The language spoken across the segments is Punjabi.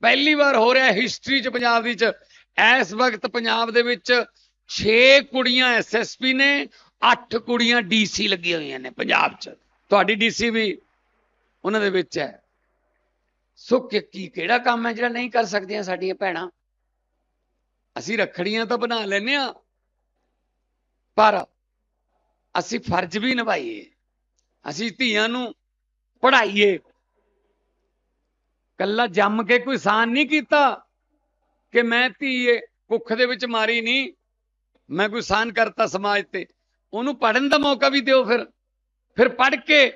ਪਹਿਲੀ ਵਾਰ ਹੋ ਰਿਹਾ ਹਿਸਟਰੀ ਚ ਪੰਜਾਬ ਦੀ ਚ। ਇਸ ਵਕਤ ਪੰਜਾਬ ਦੇ ਵਿੱਚ 6 ਕੁੜੀਆਂ ਐਸਐਸਪੀ ਨੇ 8 ਕੁੜੀਆਂ ਡੀਸੀ ਲੱਗੀਆਂ ਹੋਈਆਂ ਨੇ ਪੰਜਾਬ ਚ। ਤੁਹਾਡੀ ਡੀਸੀ ਵੀ ਉਹਨਾਂ ਦੇ ਵਿੱਚ ਹੈ। ਸੋ ਕਿ ਕੀ ਕਿਹੜਾ ਕੰਮ ਹੈ ਜਿਹੜਾ ਨਹੀਂ ਕਰ ਸਕਦੀਆਂ ਸਾਡੀਆਂ ਭੈਣਾਂ? ਅਸੀਂ ਰੱਖੜੀਆਂ ਤਾਂ ਬਣਾ ਲੈਨੇ ਆ ਪਰ ਅਸੀਂ ਫਰਜ਼ ਵੀ ਨਿਭਾਈਏ। ਅਸੀਂ ਧੀਆਂ ਨੂੰ ਪੜ੍ਹਾਈਏ। ਕੱਲਾ ਜੰਮ ਕੇ ਕੋਈ ਸਾਨ ਨਹੀਂ ਕੀਤਾ ਕਿ ਮੈਂ ਧੀਏ ਕੁੱਖ ਦੇ ਵਿੱਚ ਮਾਰੀ ਨਹੀਂ, ਮੈਂ ਕੋਈ ਸਾਨ ਕਰਤਾ ਸਮਾਜ ਤੇ। ਉਹਨੂੰ ਪੜਨ ਦਾ ਮੌਕਾ ਵੀ ਦਿਓ ਫਿਰ। ਫਿਰ ਪੜ ਕੇ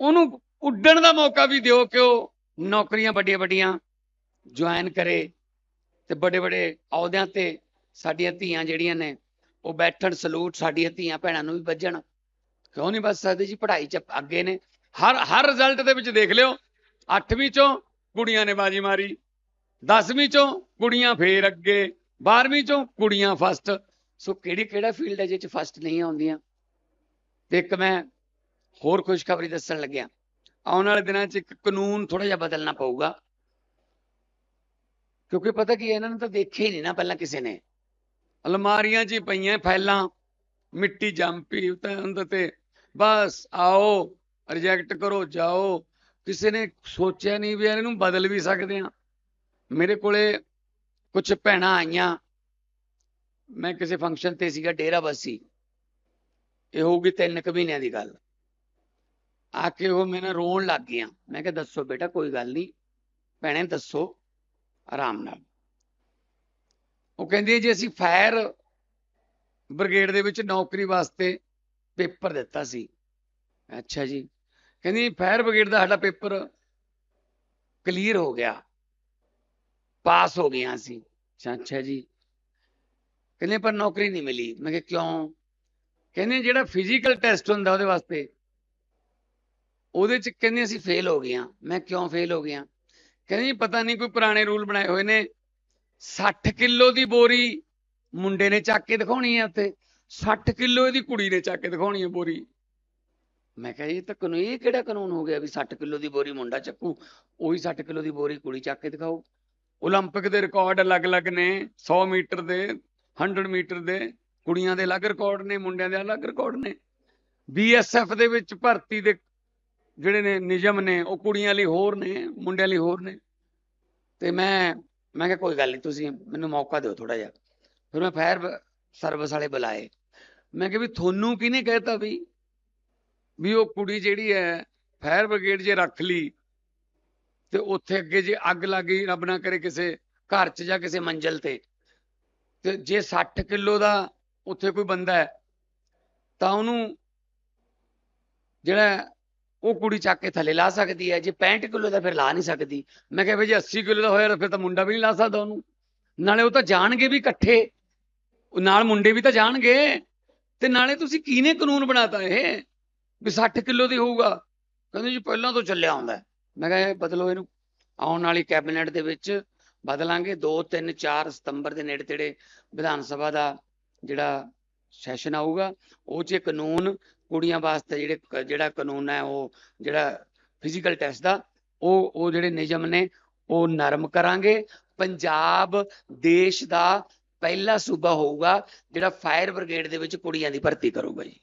ਉਹਨੂੰ ਉੱਡਣ ਦਾ ਮੌਕਾ ਵੀ ਦਿਓ ਕਿ ਉਹ ਨੌਕਰੀਆਂ ਵੱਡੀਆਂ ਵੱਡੀਆਂ ਜੁਆਇਨ ਕਰੇ ਤੇ ਬੜੇ ਬੜੇ ਅਹੁਦਿਆਂ ਤੇ ਸਾਡੀਆਂ ਧੀਆਂ ਜਿਹੜੀਆਂ ਨੇ, ਉਹ ਬੈਠਣ, ਸਲੂਟ ਸਾਡੀਆਂ ਧੀਆਂ ਭੈਣਾਂ ਨੂੰ ਵੀ ਵੱਜਣ। ਕਿਉਂ ਨਹੀਂ ਵੱਜ ਸਕਦੇ ਜੀ? ਪੜ੍ਹਾਈ ਚ ਅੱਗੇ ਨੇ। ਹਰ ਹਰ ਰਿਜ਼ਲਟ ਦੇ ਵਿੱਚ ਦੇਖ ਲਿਓ 8ਵੀਂ ਚੋਂ ਕੁੜੀਆਂ ਨੇ ਬਾਜੀ ਮਾਰੀ। 10ਵੀਂ ਚੋਂ ਕੁੜੀਆਂ ਫੇਰ ਅੱਗੇ 12ਵੀਂ ਚੋਂ ਕੁੜੀਆਂ ਫਸਟ ਸੋ ਕਿਹੜੀ ਕਿਹੜਾ ਫੀਲਡ ਹੈ ਜਿਹ ਚ ਫਸਟ ਨਹੀਂ ਆਉਂਦੀਆਂ? ਤੇ ਇੱਕ ਮੈਂ ਹੋਰ ਖੁਸ਼ਖਬਰੀ ਦੱਸਣ ਲੱਗਿਆ। ਆਉਣ ਵਾਲੇ ਦਿਨਾਂ 'ਚ ਇੱਕ ਕਾਨੂੰਨ ਥੋੜਾ ਜਿਹਾ ਬਦਲਣਾ ਪਊਗਾ। ਕਿਉਂਕਿ ਪਤਾ ਕੀ ਇਹਨਾਂ ਨੇ ਤਾਂ ਦੇਖਿਆ ਹੀ ਨਹੀਂ ਨਾ ਪਹਿਲਾਂ ਕਿਸੇ ਨੇ। ਅਲਮਾਰੀਆਂ 'ਚ ਹੀ ਪਈਆਂ ਫਾਈਲਾਂ, ਮਿੱਟੀ ਜੰਮ ਪਈ ਉਤੇ ਉਹਦੇ ਤੇ। ਬਸ ਆਓ ਰਿਜੈਕਟ ਕਰੋ, ਜਾਓ। ਕਿਸੇ ਨੇ ਸੋਚਿਆ ਨਹੀਂ ਵੀ ਇਹਨੂੰ ਬਦਲ ਵੀ ਸਕਦੇ ਆ ਮੇਰੇ ਕੋਲੇ ਕੁਝ ਭੈਣਾਂ ਆਈਆਂ। ਮੈਂ ਕਿਸੇ ਫੰਕਸ਼ਨ ਤੇ ਸੀਗਾ, ਡੇਰਾ ਬੱਸੀ ਇਹ ਹੋਊਗੀ ਤਿੰਨ ਕੁ ਮਹੀਨਿਆਂ ਦੀ ਗੱਲ। ਆ ਕੇ ਉਹ ਮੈਨੂੰ ਰੋਣ ਲੱਗ ਗਈਆਂ। ਮੈਂ ਕਿਹਾ, ਦੱਸੋ ਬੇਟਾ, ਕੋਈ ਗੱਲ ਨਹੀਂ। ਭੈਣੇ, ਦੱਸੋ ਆਰਾਮ ਨਾਲ। ਉਹ ਕਹਿੰਦੀ ਜੀ ਅਸੀਂ ਫਾਇਰ ਬ੍ਰਿਗੇਡ ਦੇ ਵਿੱਚ ਨੌਕਰੀ ਵਾਸਤੇ ਪੇਪਰ ਦਿੱਤਾ ਸੀ। ਅੱਛਾ ਜੀ। ਕਹਿੰਦੀ ਫਾਇਰ ਬ੍ਰਿਗੇਡ ਦਾ ਸਾਡਾ ਪੇਪਰ ਕਲੀਅਰ ਹੋ ਗਿਆ। ਪਾਸ ਹੋ ਗਏ ਅਸੀਂ। ਅੱਛਾ ਜੀ। ਕਹਿੰਦੇ ਪਰ ਨੌਕਰੀ ਨਹੀਂ ਮਿਲੀ। ਮੈਂ ਕਿਹਾ ਕਿਉਂ? ਕਹਿੰਦੇ ਜਿਹੜਾ ਫਿਜ਼ੀਕਲ ਟੈਸਟ ਹੁੰਦਾ ਉਹਦੇ ਵਾਸਤੇ। ਉਹਦੇ ਚ ਕਹਿੰਦੇ ਅਸੀਂ ਫੇਲ ਹੋ ਗਏ ਹਾਂ। ਮੈਂ ਕਿਉਂ ਫੇਲ ਹੋ ਗਿਆ ਕਹਿੰਦੇ ਜੀ ਪਤਾ ਨਹੀਂ ਕੋਈ ਪੁਰਾਣੇ ਰੂਲ ਬਣਾਏ ਹੋਏ ਨੇ। 60 ਕਿਲੋ ਦੀ ਬੋਰੀ ਮੁੰਡੇ ਨੇ ਚੱਕ ਕੇ ਦਿਖਾਉਣੀ ਹੈ ਉੱਥੇ। 60 ਕਿਲੋ ਇਹਦੀ ਕੁੜੀ ਨੇ ਚੱਕ ਕੇ ਦਿਖਾਉਣੀ ਹੈ ਬੋਰੀ। ਮੈਂ ਕਿਹਾ ਇਹ ਤਾਂ ਕਾਨੂੰਨ ਇਹ ਕਿਹੜਾ ਕਾਨੂੰਨ ਹੋ ਗਿਆ ਵੀ 60 ਕਿਲੋ ਦੀ ਬੋਰੀ ਮੁੰਡਾ ਚੱਕੂ ਉਹੀ 60 ਕਿਲੋ ਦੀ ਬੋਰੀ ਕੁੜੀ ਚੱਕ ਕੇ ਦਿਖਾਓ 올림픽 ਦੇ ਰਿਕਾਰਡ ਅਲੱਗ-ਅਲੱਗ ਨੇ 100 ਮੀਟਰ ਦੇ 100 ਮੀਟਰ ਦੇ ਕੁੜੀਆਂ ਦੇ ਅਲੱਗ ਰਿਕਾਰਡ ਨੇ ਮੁੰਡਿਆਂ ਦੇ ਅਲੱਗ ਰਿਕਾਰਡ ਨੇ ਬੀਐਸਐਫ ਦੇ ਵਿੱਚ ਭਰਤੀ ਦੇ ਜਿਹੜੇ ਨੇ ਨਿਯਮ ਨੇ ਉਹ ਕੁੜੀਆਂ ਲਈ ਹੋਰ ਨੇ ਮੁੰਡਿਆਂ ਲਈ ਹੋਰ ਨੇ ਤੇ ਮੈਂ ਮੈਂ ਕਿਹਾ ਕੋਈ ਗੱਲ ਨਹੀਂ ਤੁਸੀਂ ਮੈਨੂੰ ਮੌਕਾ ਦਿਓ ਥੋੜਾ ਜਿਹਾ ਫਿਰ ਮੈਂ ਫਾਇਰ ਸਰਵਿਸ ਵਾਲੇ ਬੁਲਾਏ ਮੈਂ ਕਿਹਾ ਵੀ ਤੁਹਾਨੂੰ ਕਿਹਨੇ ਕਹਿਤਾ ਵੀ ਵੀ ਉਹ ਕੁੜੀ ਜਿਹੜੀ ਹੈ, ਫਾਇਰ ਬ੍ਰਿਗੇਡ ਜੇ ਰੱਖ ਲਈ, ਤੇ ਉੱਥੇ ਅੱਗੇ ਜੇ ਅੱਗ ਲੱਗ ਗਈ, ਰੱਬ ਨਾ ਕਰੇ ਕਿਸੇ ਘਰ 'ਚ ਜਾਂ ਕਿਸੇ ਮੰਜ਼ਲ ਤੇ ਤੇ ਜੇ 60 ਕਿਲੋ ਦਾ ਉੱਥੇ ਕੋਈ ਬੰਦਾ ਹੈ, ਤਾਂ ਉਹਨੂੰ ਜਿਹੜਾ ਉਹ ਕੁੜੀ ਚੱਕ ਕੇ ਥੱਲੇ ਲਾ ਸਕਦੀ ਹੈ, ਜੇ 65 ਕਿਲੋ ਦਾ ਫਿਰ ਲਾ ਨਹੀਂ ਸਕਦੀ। ਮੈਂ ਕਿਹਾ ਵੀ ਜੇ 80 ਕਿਲੋ ਦਾ ਹੋਇਆ ਤਾਂ ਫਿਰ ਤਾਂ ਮੁੰਡਾ ਵੀ ਨਹੀਂ ਲਾ ਸਕਦਾ ਉਹਨੂੰ। ਨਾਲੇ ਉਹ ਤਾਂ ਜਾਣਗੇ ਵੀ ਇਕੱਠੇ ਨਾਲ ਮੁੰਡੇ ਵੀ ਤਾਂ ਜਾਣਗੇ, ਤੇ ਨਾਲੇ ਤੁਸੀਂ ਕਿਹਨੇ ਕਾਨੂੰਨ ਬਣਾਤਾ ਇਹ? ਵੀ 60 ਕਿਲੋ ਦੀ ਹੋਊਗਾ। ਕਹਿੰਦੇ ਜੀ ਪਹਿਲਾਂ ਤੋਂ ਚੱਲਿਆ ਆਉਂਦਾ ਮੈਂ ਕਿਹਾ ਇਹ ਬਦਲੋ ਇਹਨੂੰ। ਆਉਣ ਵਾਲੀ ਕੈਬਨਿਟ ਦੇ ਵਿੱਚ ਬਦਲਾਂਗੇ। 2 3 4 ਸਤੰਬਰ ਦੇ ਨੇੜੇ ਤੇੜੇ ਵਿਧਾਨ ਸਭਾ ਦਾ ਜਿਹੜਾ ਸੈਸ਼ਨ ਆਊਗਾ, ਉਹ 'ਚ ਕਾਨੂੰਨ ਕੁੜੀਆਂ ਵਾਸਤੇ ਜਿਹੜੇ ਜਿਹੜਾ ਕਾਨੂੰਨ ਹੈ, ਉਹ ਜਿਹੜਾ ਫਿਜ਼ੀਕਲ ਟੈਸਟ ਦਾ, ਉਹ ਉਹ ਜਿਹੜੇ ਨਿਯਮ ਨੇ, ਉਹ ਨਰਮ ਕਰਾਂਗੇ। ਪੰਜਾਬ ਦੇਸ਼ ਦਾ ਪਹਿਲਾ ਸੂਬਾ ਹੋਊਗਾ, ਜਿਹੜਾ ਫਾਇਰ ਬ੍ਰਿਗੇਡ ਦੇ ਵਿੱਚ ਕੁੜੀਆਂ ਦੀ ਭਰਤੀ ਕਰੂਗਾ ਜੀ।